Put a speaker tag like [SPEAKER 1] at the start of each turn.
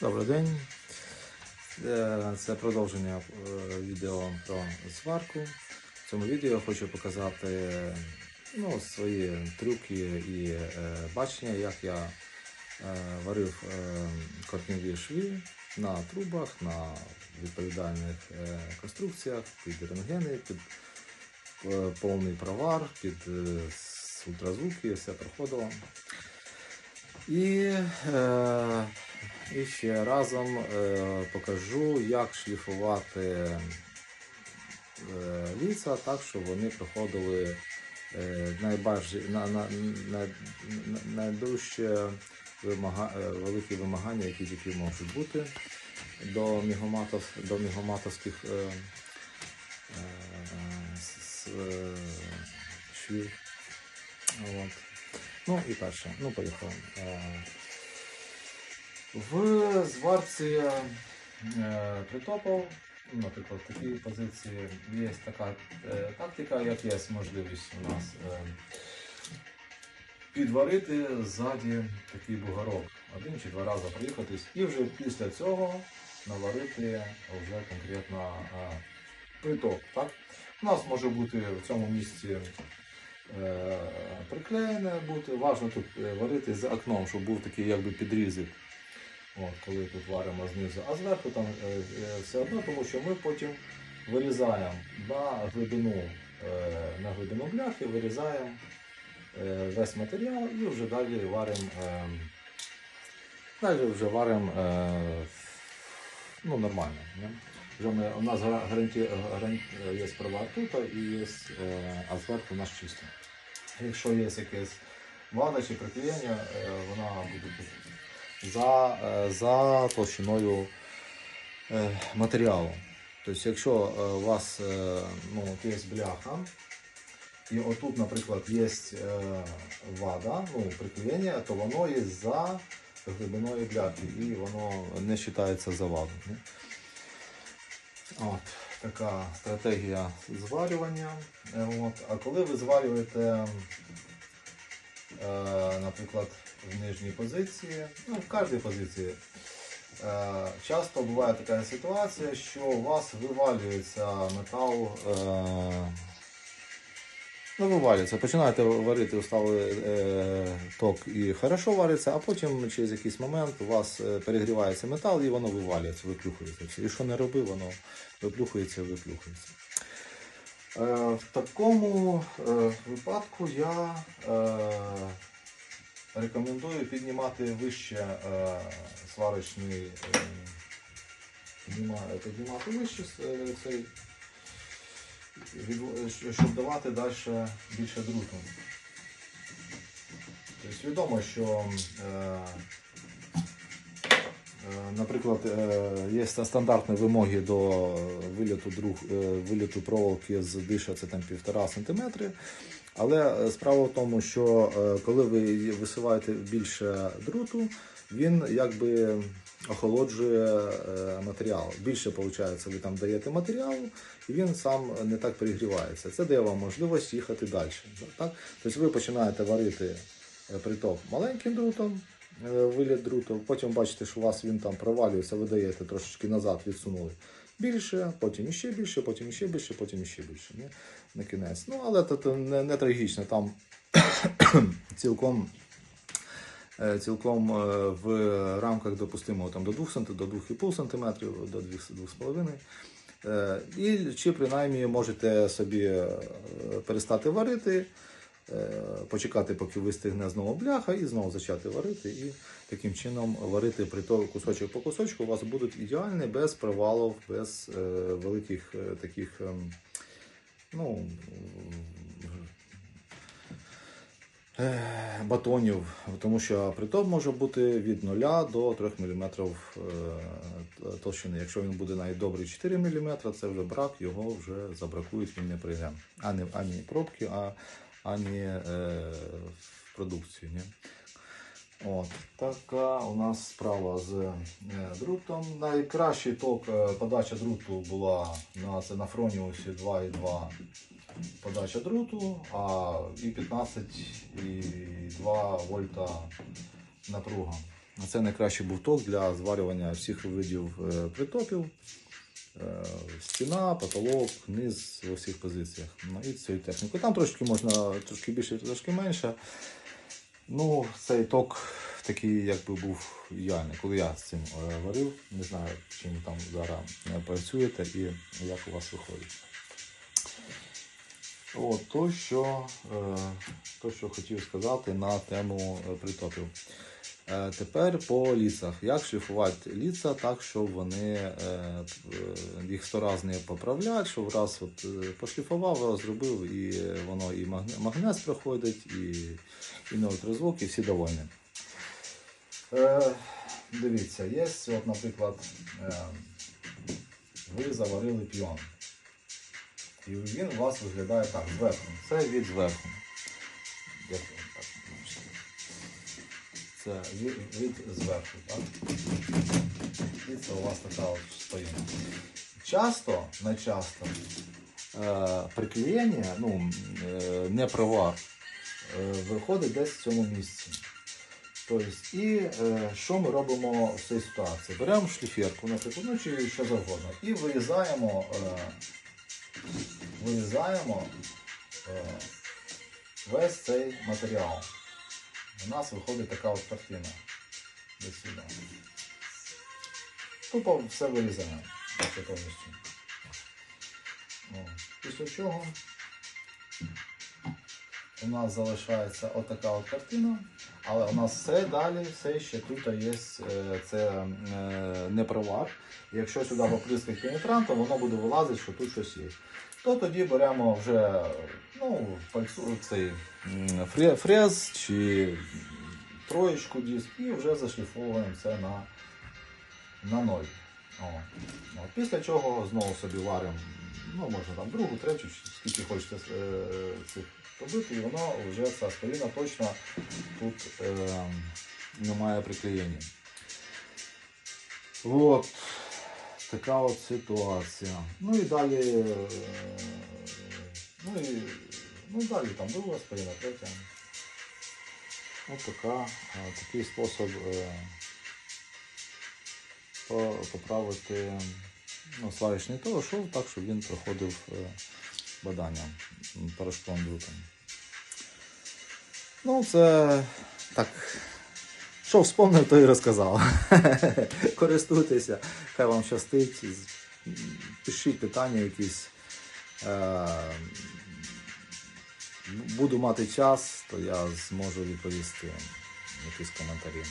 [SPEAKER 1] Добрий день. Е, Це продовження е, відео про сварку. В цьому відео я хочу показати ну, свої трюки і е, бачення, як я варив корневі шви на трубах, на відповідальних конструкціях, під рентгени, під повний провар, під ультразвуки, все проходило. І, е, і ще разом е, покажу, як шліфувати е, ліса так, щоб вони проходили е, найбажі, на, на, на, на, найдужче великі вимагання, які тільки можуть бути до, мігоматов, до мігоматовських е, швів. Ну і перше. Ну, поїхали. В зварці е, наприклад, в такій позиції є така е, тактика, як є можливість у нас е, підварити ззаді такий бугорок. Один чи два рази проїхатись, і вже після цього наварити вже конкретно притоп. Так? У нас може бути в цьому місці приклеєне бути. Важно тут варити з окном, щоб був такий якби підрізик. От, коли тут варимо знизу, а зверху там е, е, все одно, тому що ми потім вирізаємо на глибину, е, на глибину бляхи, вирізаємо весь матеріал і вже далі варимо. Далі вже варимо ну, нормально. Вже ми, у нас гаранті, гаранті, є права тут і є, а зверху у нас чисто. Якщо є якесь вада чи приклеєння, вона буде за, е, за толщиною е, матеріалу. Тобто, якщо е, у вас ну, є бляха, і отут, наприклад, є вада, ну, приклеєння, то воно є за глибиною бляхи і воно не вважається за ваду. От, така стратегія зварювання. От. А коли ви зварюєте, наприклад, в нижній позиції, ну, в кожній позиції, е, часто буває така ситуація, що у вас вивалюється метал. Е, Ну, вивалюється. Починаєте варити, устали е, ток і хорошо вариться, а потім через якийсь момент у вас перегрівається метал і воно вивалюється, виплюхується. І що не роби, воно виплюхується, виплюхується. В такому випадку я рекомендую піднімати вище е, сварочний, е, піднімати вище е, цей щоб давати далі більше друту. Тобто відомо, що, наприклад, є стандартні вимоги до виліту, друг, виліту проволоки з диша це там 1,5 см. Але е, справа в тому, що е, коли ви висуваєте більше друту, він якби охолоджує е, матеріал. Більше виходить, ви там даєте матеріалу, і він сам не так перегрівається. Це дає вам можливість їхати далі. Так? Тобто ви починаєте варити притоп маленьким друтом, е, виліт друту, потім бачите, що у вас він там провалюється, ви даєте трошечки назад, відсунули більше, потім іще більше, потім іще більше, потім іще більше. Ні? На кінець. Ну, але це не, не трагічно, там цілком. е, Цілком е, в рамках допустимого там, до 2 см, до 2,5 см, до 2,5 Е, І чи принаймні можете собі перестати варити, почекати, поки вистигне знову бляха, і знову почати варити. І таким чином варити приток кусочок по кусочку у вас будуть ідеальні, без провалів, без е, великих е, таких. ем, ну, е, батонів, тому що притоп може бути від 0 до 3 мм е, толщини. Якщо він буде навіть добрий 4 мм, це вже брак, його вже забракують, він не прийде. Ані, ані пробки, а, ані е, в продукції. Ні? От, така у нас справа з е, друтом. Найкращий ток е, подача друту була на, це на Фроніусі 2,2 подача друту, а і 15,2 вольта напруга. Це найкращий буток для зварювання всіх видів е, притопів. Стіна, потолок, низ у всіх позиціях. Ну, і цією технікою. Там трошки можна трошки більше, трошки менше. Ну, цей ток такий, якби був ідеальний, коли я з цим е, варив. Не знаю, чим там зараз працюєте і як у вас виходить. От, то, що, е, то, що хотів сказати на тему е, притопів. Е, Тепер по ліцах. Як шліфувати ліца так, щоб вони е, е, їх сто раз не поправляти, щоб раз от, пошліфував, раз зробив, і воно і магнез проходить, і, і неультразвук, і всі довольні. Дивіться, є, от, наприклад, ви заварили піон. І він у вас виглядає так, зверху. Це від зверху. Це від, від зверху, так? І це у вас така от стоїть. Часто, найчасто, е, приклеєння, ну, е, не привар, е, виходить десь в цьому місці. Тобто, і е, що ми робимо в цій ситуації? Беремо шліферку, наприклад, ну чи що завгодно, і вирізаємо, вирізаємо весь цей матеріал. У нас виходить така от картина. Десь сюди. Тупо все вирізаємо. Повністю. Після чого у нас залишається отака от картина, але у нас все далі, все ще тут є е, це е, не привар. Якщо сюди поприскати пенетрант, то воно буде вилазити, що тут щось є. То тоді беремо вже ну, пальцу, цей фрез чи троєчку диск і вже зашліфовуємо це на, на ноль. О. Після чого знову собі варимо, ну можна там другу, третю, скільки хочете е, цих робити, і воно вже ця сторона точно тут е, немає приклеєння. От така от ситуація. Ну і далі. е, Ну і ну, далі там друга сторона, третя. Ось така, е, такий спосіб по- поправити ну, того шов так, щоб він проходив е, бадання порошком друтом. Ну, це так. Що вспомнив, то і розказав. Користуйтеся, хай вам щастить. Пишіть питання якісь. Е, Буду мати час, то я зможу відповісти якісь коментарі.